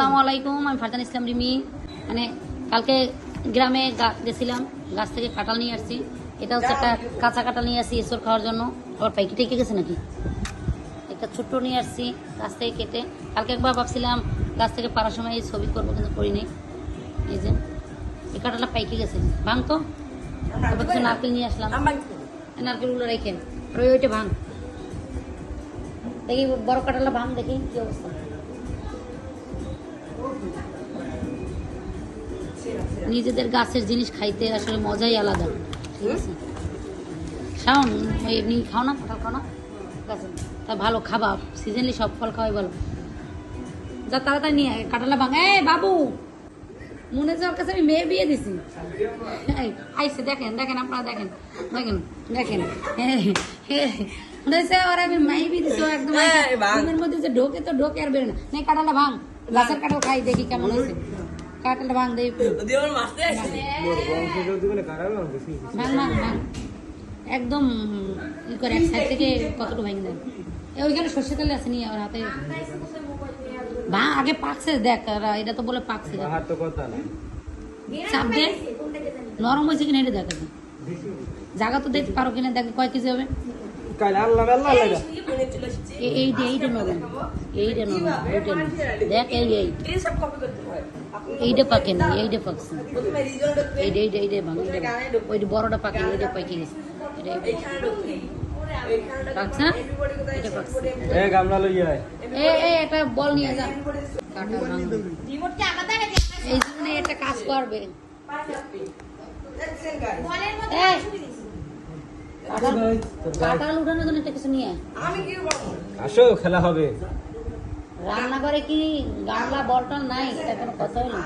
আসসালামু আলাইকুম, আমি ফারজান ইসলাম রিমি। মানে কালকে গ্রামে গেছিলাম, গাছ থেকে কাঁঠাল নিয়ে আসছি। এটা হচ্ছে একটা কাঁচা কাঁঠাল নিয়ে আসছি এসর খাওয়ার জন্য। আবার পাইকি টেকে গেছে নাকি? একটা ছোট্ট নিয়ে আসছি গাছ থেকে কেটে। কালকে একবার ভাবছিলাম গাছ থেকে পারার সময় এই ছবি করব, কিন্তু করিনি এই যে, এই কাঁঠালটা পাইকে গেছে। ভাঙ তো। তারপর কিছু নারকেল নিয়ে আসলাম। নারকেলগুলো রেখে ওইটা ভাঙ। দেখি বড় কাঁঠালটা ভাঙ দেখি কি অবস্থা। নিজেদের গাছের জিনিস খাইতে আসলে মজাই আলাদা ঠিক আছে শাওন এমনি খাও না কাঁঠাল খাও না তা ভালো খাবা সিজনলি সব ফল খাওয়াই ভালো যা তাড়াতাড়ি নিয়ে কাঁঠালটা ভাঙ এই বাবু মনে ওর কাছে আমি মেয়ে বিয়ে দিছি আইসে দেখেন দেখেন আপনারা দেখেন দেখেন দেখেন মনে হচ্ছে ওরা আমি মাই বিয়ে দিছি একদম মধ্যে যে ঢোকে তো ঢোকে আর বেরো না কাঁঠালটা ভাঙ গাছের কাঁঠাল খাই দেখি কেমন হয়েছে। কাঁঠালটা ভাঙ দেখি ভাঙ ভাঙ ভাঙ। একদম ই করে এক সাইড থেকে কতটুকু ভাঙ দেয়। এ ওইখানে সর্ষে তেলে আছে নিয়ে আমার হাতে। ভাঙ আগে পাকছে দেখ আর এটা তো বলে পাকছে। চাপ দে। নরম হয়েছে কিনা এটা দেখা। যায় জায়গা তো দেখতে পারো কিনা দেখ কয় কেজি হবে। এ- এইটা এইটা নরম এইটা ওইটা দেখ এই এই এইটা পাকে না এইটা পাকছে এইটা এইটা এইটা ভাঙ। ওইটা বড়টা পাকে এইটা পাকে গেছে পাকছে না এটা পাকছে এ এ একটা বল নিয়ে যা কাটা ভাঙবে এই জন্য একটা কাজ করবে এই, উঠানোর জন্য একটা কিছু নিয়ে আয়। আসো খেলা হবে। রান্নাঘরে কি গামলা বলটন নাই এটা কোনো কথা হলো?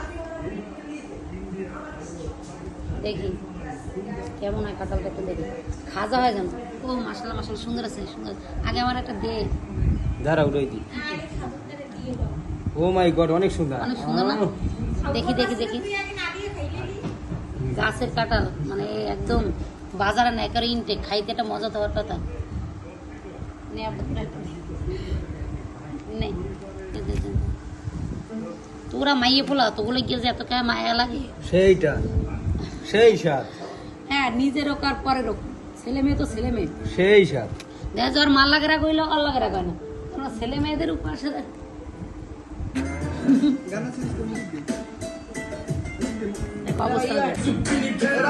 দেখি কেমন হয় কাঁঠালটা একটু দেখি। খাজা হয় যেন। ও মাসালা মাসালা সুন্দর আছে সুন্দর। আগে আমার একটা দে। দাঁড়া উড়াই দি। ও মাই গড অনেক সুন্দর। অনেক সুন্দর না? দেখি দেখি দেখি। গাছের কাঁঠাল মানে একদম বাজারে না একেবারে ইনটেক খাইতে একটা মজা দেওয়ার কথা। নে আব্বা, তোরা। মাইয়ে পোলা তোগুলো গিয়ে যে এত কে মায়া লাগে। সেইটা সেই সাত হ্যাঁ নিজেরও কার পরেরও ছেলে মেয়ে তো ছেলে মেয়ে। সেই সাত দেখা যাওয়ার মাল লাগে রাখ হইল অল লাগে রাখ না। তোমরা ছেলে মেয়েদের উপাসে দেখো।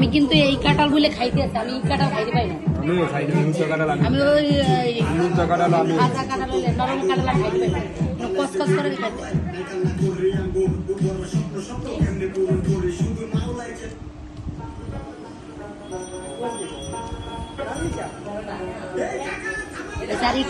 আমি কিন্তু এই কাঁঠাল বলে খাইতে আছি আমি এই কাঁঠাল খাইতে পাই না। আমি মুচা কাটাল আমি ওই মুচা কাটাল আমি কাঁচা কাঁঠাল নরম কাঁঠাল খাইতে পাই না। করে খাইতে বেচারি